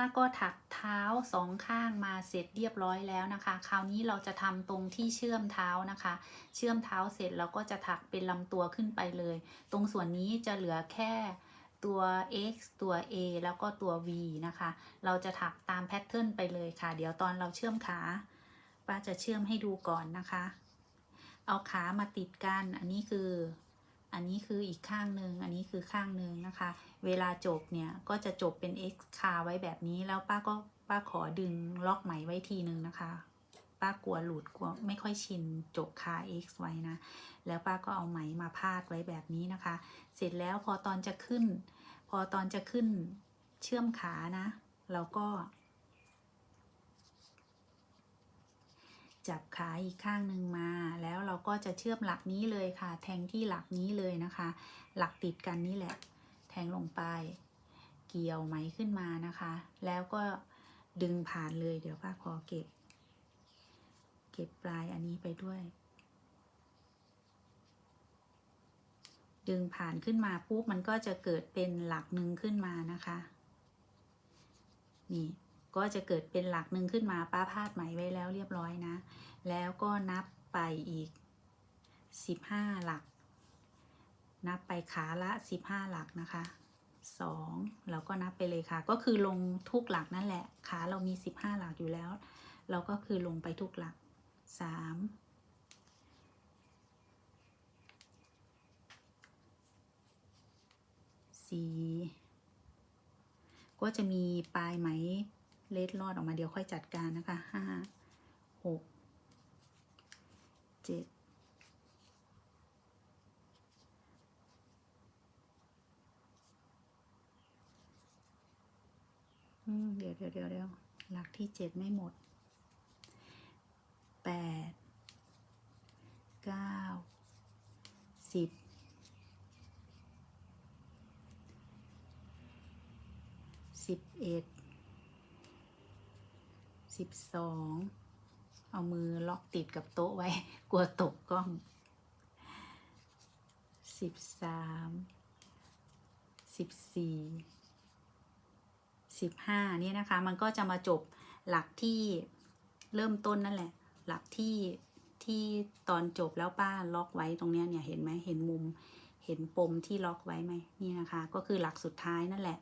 ป้าก็ถักเท้าสองข้างมาเสร็จเรียบร้อยแล้วนะคะ คราวนี้เราจะทำตรงที่เชื่อมเท้านะคะ เชื่อมเท้าเสร็จเราก็จะถักเป็นลำตัวขึ้นไปเลย ตรงส่วนนี้จะเหลือแค่ตัว x ตัว a แล้วก็ตัว v นะคะ เราจะถักตามแพทเทิร์นไปเลยค่ะ เดี๋ยวตอนเราเชื่อมขาป้าจะเชื่อมให้ดูก่อนนะคะ เอาขามาติดกัน อันนี้คือ อันนี้คืออีกข้างหนึ่งอันนี้คือข้างหนึ่งนะคะ เวลาจบเนี่ยก็จะจบเป็น x คาไว้แบบนี้แล้วป้าก็ป้าขอดึงล็อกไหมไว้ทีหนึ่งนะคะ ป้ากลัวหลุดกลัวไม่ค่อยชินจบคา x ไว้นะ แล้วป้าก็เอาไหมมาพาดไว้แบบนี้นะคะ เสร็จแล้วพอตอนจะขึ้น พอตอนจะขึ้นเชื่อมขานะ เราก็ จับขาอีกข้างหนึ่งมา แล้วเราก็จะเชื่อมหลักนี้เลยค่ะ แทงที่หลักนี้เลยนะคะ หลักติดกันนี่แหละ แทงลงไป เกี่ยวไหมขึ้นมานะคะ แล้วก็ดึงผ่านเลยเดี๋ยวป้าขอเก็บ เก็บปลายอันนี้ไปด้วย ดึงผ่านขึ้นมาปุ๊บมันก็จะเกิดเป็นหลักหนึ่งขึ้นมานะคะ นี่ ก็จะเกิดเป็นหลักหนึ่งขึ้นมาป้าพาดไหมไว้แล้วเรียบร้อยนะ แล้วก็นับไปอีก 15 หลัก นับไปขาละ 15 หลักนะคะ2เราก็นับไปเลยค่ะ ก็คือลงทุกหลักนั่นแหละ ขาเรามี 15 หลักอยู่แล้ว เราก็คือลงไปทุกหลัก3สี่ก็จะมีปลายไหม เล็ดลอดออกมาเดี๋ยวค่อยจัดการนะคะห้าหกเจ็ดเดี๋ยวเดี๋ยวเดี๋ยวเดี๋ยวหลักที่เจ็ดไม่หมดแปดเก้าสิบสิบเอ็ด สิบสอง เอามือล็อกติดกับโต๊ะไว้ กลัวตกกล้องสิบสามสิบสี่สิบห้านี่นะคะ มันก็จะมาจบหลักที่เริ่มต้นนั่นแหละ หลักที่ที่ตอนจบแล้วป้าล็อกไว้ตรงเนี้ยเนี่ยเห็นไหมเห็นมุม เห็นปมที่ล็อกไว้ไหมนี่นะคะ ก็คือหลักสุดท้ายนั่นแหละ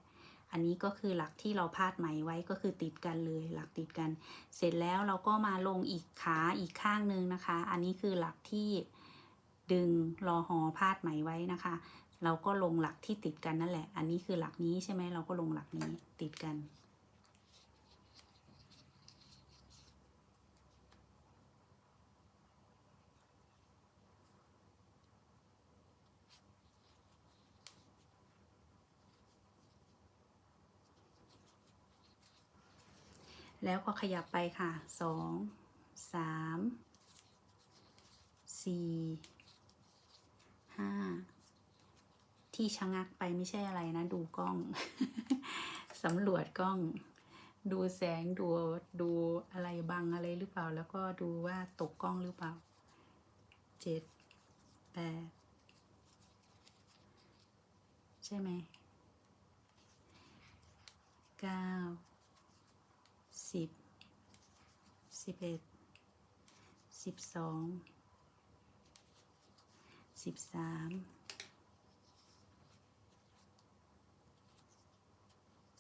อันนี้ก็คือหลักที่เราพาดไหมไว้ก็คือติดกันเลยหลักติดกัน เสร็จแล้วเราก็มาลงอีกขาอีกข้างหนึ่งนะคะ อันนี้คือหลักที่ดึงรอหอพาดไหมไว้นะคะ เราก็ลงหลักที่ติดกันนั่นแหละ อันนี้คือหลักนี้ใช่ไหมเราก็ลงหลักนี้ติดกัน แล้วก็ขยับไปค่ะสองสามสี่ห้าที่ชะงักไปไม่ใช่อะไรนะ ดูกล้อง สำรวจกล้อง ดูแสงดูดูอะไรบังอะไรหรือเปล่า แล้วก็ดูว่าตกกล้องหรือเปล่าเจ็ดแปดใช่ไหมเก้า สิบสิบเอ็ดสิบสองสิบสาม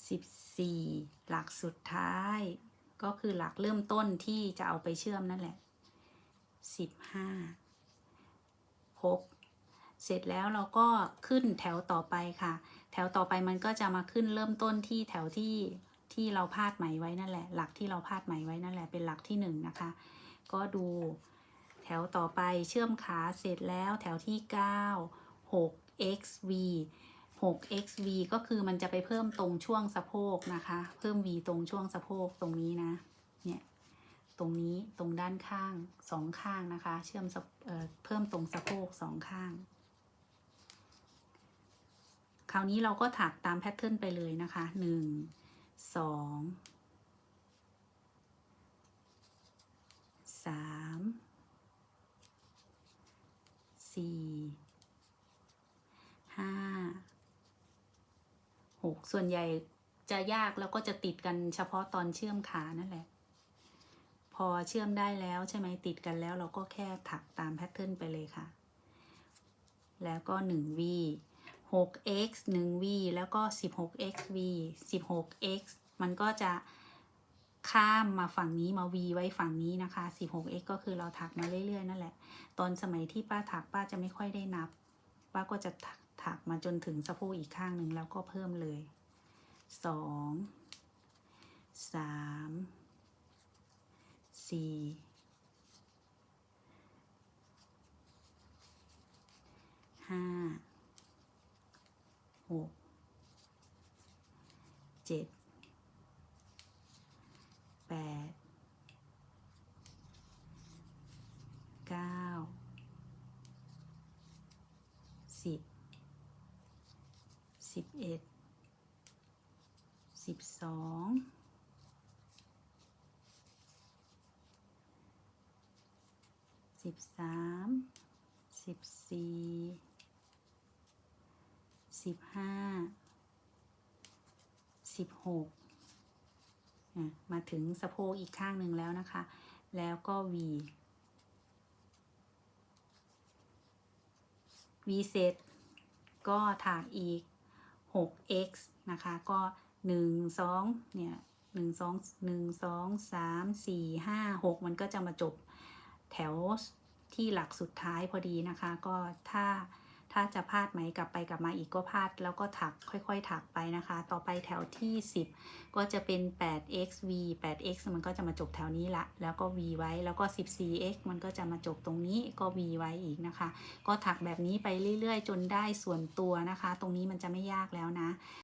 สิบสี่หลักสุดท้าย ก็คือหลักเริ่มต้นที่จะเอาไปเชื่อมนั่นแหละสิบห้าครบเสร็จแล้วเราก็ขึ้นแถวต่อไปค่ะ แถวต่อไปมันก็จะมาขึ้นเริ่มต้นที่แถวที่ ที่เราพาดไหมไว้นั่นแหละ หลักที่เราพาดไหมไว้นั่นแหละเป็นหลักที่หนึ่งนะคะ ก็ดูแถวต่อไปเชื่อมขาเสร็จแล้วแถวที่ 9 6 xv 6 xv ก็คือมันจะไปเพิ่มตรงช่วงสะโพกนะคะ เพิ่ม v ตรงช่วงสะโพกตรงนี้นะ เนี่ย ตรงนี้ตรงด้านข้างสองข้างนะคะ เชื่อมเออเพิ่มตรงสะโพกสองข้าง คราวนี้เราก็ถักตามแพทเทิร์นไปเลยนะคะหนึ่ง สองสามสี่ห้าหกส่วนใหญ่จะยากแล้วก็จะติดกันเฉพาะตอนเชื่อมขานั่นแหละ พอเชื่อมได้แล้วใช่ไหมติดกันแล้วเราก็แค่ถักตามแพทเทิร์นไปเลยค่ะ แล้วก็ 1v 6x 1v แล้วก็ 16xv 16x มันก็จะข้ามมาฝั่งนี้มา v ไว้ฝั่งนี้นะคะ 16x ก็คือเราถักมาเรื่อยๆ นั่นแหละ ตอนสมัยที่ป้าถักป้าจะไม่ค่อยได้นับ ป้าก็จะถักถักมาจนถึงสะโพกอีกข้างหนึ่งแล้วก็เพิ่มเลยสองสามสี่ห้า หก เจ็ดแปดเก้าสิบสิบเอ็ดสิบสองสิบสามสิบสี่สิบห้า สิบหกอะมาถึงสะโพกอีกข้างหนึ่งแล้วนะคะ แล้วก็ V V เสร็จก็ถากอีก 6x นะคะ ก็ 1 2 เนี่ย 1 2 1 2 3 4 5 6 มันก็จะมาจบแถวที่หลักสุดท้ายพอดีนะคะ ก็ถ้า ถ้าจะพาดไหมกลับไปกลับมาอีกก็พาด แล้วก็ถักค่อยๆ ถักไปนะคะ ต่อไปแถวที่ 10 ก็จะเป็น 8x v 8x มันก็จะมาจบแถวนี้ละ แล้วก็ v ไว้แล้วก็ 14x มันก็จะมาจบตรงนี้ก็ v ไว้อีกนะคะ ก็ถักแบบนี้ไปเรื่อยๆ จนได้ส่วนตัวนะคะ ตรงนี้มันจะไม่ยากแล้วนะ